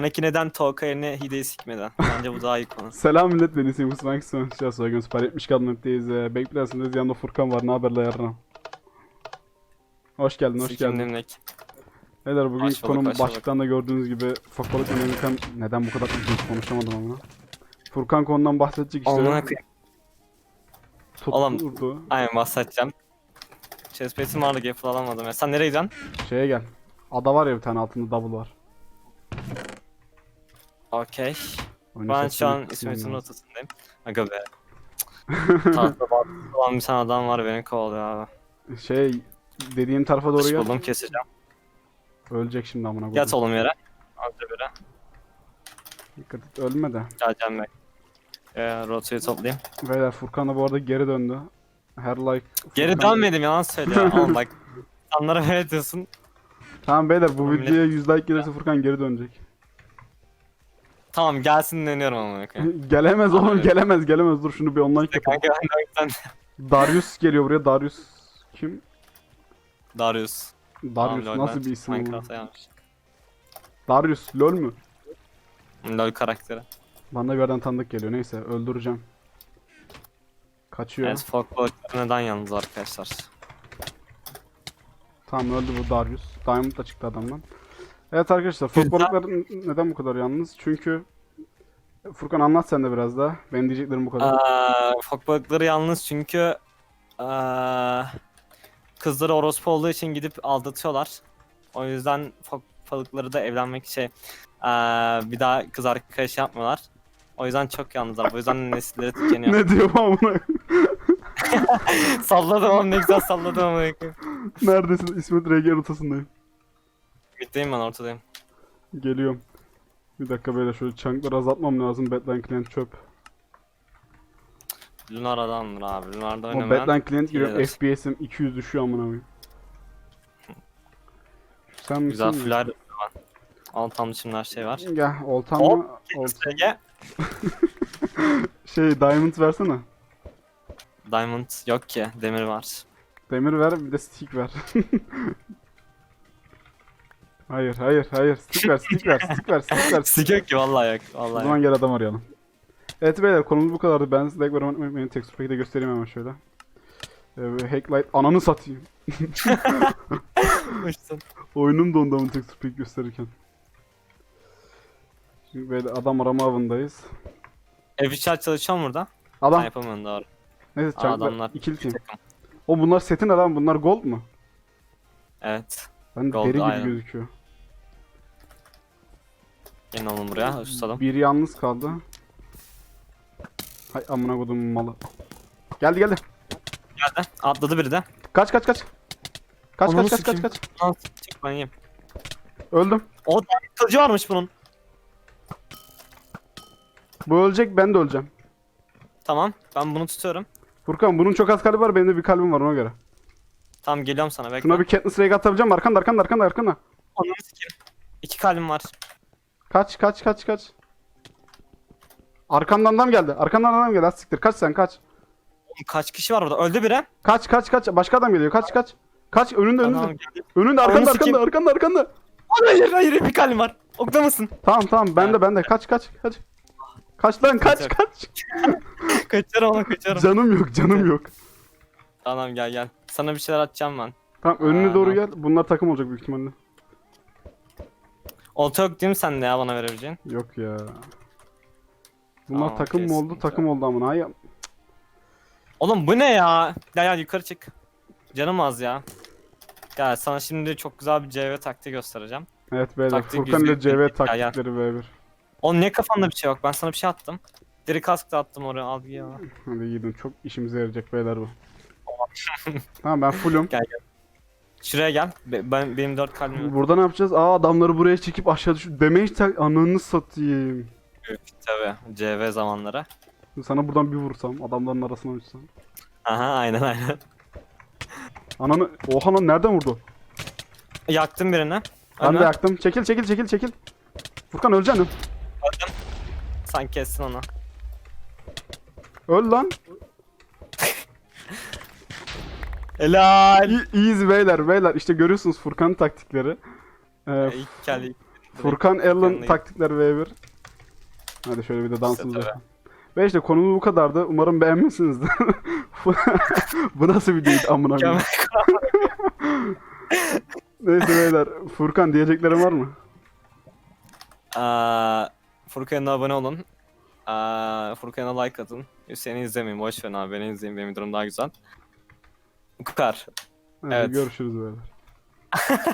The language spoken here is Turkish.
Kaneki neden Tolka yerine Hide'yi sikmedi? Bence bu daha iyi konu. Selam millet beni Simon Swank Swank Şahsı Soygun Süper 70 kadınlıktayız. Ee, Beklersiniz yanında Furkan var. Ne haberler yarına? Hoş geldin, hoş Sikim geldin. dimdik. Beyler bugün bulduk, konum başlıktan da gördüğünüz gibi ufak balık Amerikan... Neden bu kadar uzun konuşamadım ama. Furkan konudan bahsedecek işte. Amına koyayım. Oğlum. Tutturdu. Aynen bahsedeceğim. Chestplate'im vardı Gapple alamadım ya. Sen nereye gidiyorsun? Şeye gel. Ada var ya bir tane altında double var. Okey. Ben şu an İsmet'in rotasındayım. Aga be. Tahta bağlı bir tane adam var beni kovalıyor abi. Şey dediğim tarafa doğru gel. buldum keseceğim. Ölecek şimdi amına Yat koyayım. oğlum yere. Anca bire. Dikkat et ölme de. Geleceğim ben. Ee, rotayı toplayayım. Beyler Furkan da bu arada geri döndü. Her like... Geri Furkan- dönmedim yalan söylüyor. Oğlum bak. İnsanlara diyorsun. Tamam beyler bu videoya 100 like gelirse Furkan geri dönecek. Tamam gelsin deniyorum ama. koyayım. gelemez oğlum Abi. gelemez gelemez dur şunu bir online yapalım. Kanka ben de Darius geliyor buraya Darius kim? Darius. Darius Tamam, lol, nasıl ben bir isim? Minecraft'a yanlış. Darius lol mü? LoL karakteri. Bana bir yerden tanıdık geliyor neyse öldüreceğim. Kaçıyor. Evet folk balıkları neden yalnız arkadaşlar? Tamam öldü bu Darius. Diamond da çıktı adamdan. Evet arkadaşlar fok Güzel. balıkları n- neden bu kadar yalnız? Çünkü Furkan anlat sen de biraz daha. Benim diyeceklerim bu kadar. Ee, folk balıkları yalnız çünkü ee, kızları orospu olduğu için gidip aldatıyorlar. O yüzden folk balıkları da evlenmek şey ee, bir daha kız arkadaş yapmıyorlar. O yüzden çok yalnızlar. Bu yüzden nesilleri tükeniyor. ne diyor bu amına? salladım ama ne güzel salladım ama. Neredesin? İsmet RG rotasındayım. Bitteyim ben ortadayım. Geliyorum. Bir dakika böyle şöyle çankları azaltmam lazım. Badline Client çöp. Lunar adamdır abi. Lunar'da Ama oynamayan. Badline Client giriyorum. iyidir. FPS'im 200 düşüyor amına koyayım. Sen misin? Güzel flyer var. Altam dışında her şey var. Gel oltan Hop. mı? Oltan. Ege. Şey diamond versene. Diamond yok ki. Demir var. Demir ver bir de stick ver. hayır hayır hayır stick ver stick ver stick ver stick ver. Sik yok ki vallahi yok. O Vallahi yok. zaman gel adam arayalım. Evet beyler konumuz bu kadardı. Ben size vermeyi unutmayın. Texture pack'i de göstereyim hemen şöyle. Ee, Hacklight ananı satayım. Uçsun. Oyunum dondu ama texture pack gösterirken. Şimdi böyle adam arama avındayız. F3 çalışıyor mu burada? Ben Adam yapamıyorum doğru. neyse Aa, adamlar. ikili team. Takım. O bunlar setin adam bunlar gold mu? Evet. Ben Gold, deri gibi aynen. gözüküyor. Oğlum buraya. Tutalım. Biri yalnız kaldı. Hay amına kodum malı. Geldi geldi. Geldi. Atladı biri de. Kaç kaç kaç. Kaç Ananı kaç kaç kaç sikeyim. kaç. Lan çık ben yiyeyim. Öldüm. O da kılıcı varmış bunun. Bu ölecek ben de öleceğim. Tamam. Ben bunu tutuyorum. Furkan bunun çok az kalbi var benim de bir kalbim var ona göre. Tamam geliyorum sana bekle. Şuna bir Katniss Rage atabileceğim mi? Arkanda arkanda arkanda arkanda. Ananı sikeyim. İki kalbim var. Kaç kaç kaç kaç. Arkamdan adam geldi. Arkamdan adam geldi. Az siktir. Kaç sen kaç. Oğlum kaç kişi var orada? Öldü biri. Kaç kaç kaç. Başka adam geliyor. Kaç kaç. Kaç önünde önünde. Geldi. Önünde arkanda sikeyim. arkanda arkanda arkanda. Hayır hayır bir kalbim var. Okta mısın? Tamam tamam bende bende. Kaç kaç kaç. Kaç lan kaç kaç. kaçarım ona kaçarım. Canım yok canım yok. Tamam gel gel. Sana bir şeyler atacağım ben. Tamam önüne Aa, doğru gel. Bunlar takım olacak büyük ihtimalle. Olta yok değil mi sende ya bana verebileceğin? Yok ya. Bunlar Tamam, takım mı oldu? Takım oldu amına. Ay Oğlum bu ne ya? Gel gel yukarı çık. Canım az ya. Gel sana şimdi çok güzel bir CV taktiği göstereceğim. Evet beyler. Taktik Furkan ile yüzü- CV Ya, ya. taktikleri B1. Oğlum niye kafanda bir şey yok? Ben sana bir şey attım. Deri kask da attım oraya al ya. Hadi gidin. Çok işimize yarayacak beyler bu. tamam ben fullüm. Gel gel. Şuraya gel. Be- ben benim dört kalbim yok. Burada ne yapacağız? Aa adamları buraya çekip aşağı düş. Damage tak ananı satayım. Tabii. CV zamanları. Sana buradan bir vursam adamların arasına uçsam. Aha aynen aynen. Ananı oha lan nereden vurdu? Yaktım birini. Ben de yaktım. Çekil çekil çekil çekil. Furkan öleceksin. Öldüm. Sen kessin onu. Öl lan. Helal. İyi, iyiyiz beyler beyler. İşte görüyorsunuz Furkan'ın taktikleri. Ee, İlk geldi. Furkan Allen taktikler V1. Hadi şöyle bir de dansımız tabii. yapalım. Ve işte konumuz bu kadardı. Umarım beğenmişsinizdir. bu nasıl bir değil amına koyayım. Neyse beyler. Furkan diyeceklerin var mı? Aa, Furkan'a abone olun. Aa, Furkan'a like atın. Hüseyin'i izlemeyin. Boş verin abi. Beni izleyin. Benim durum daha güzel. Bu kadar. Evet. Görüşürüz beyler.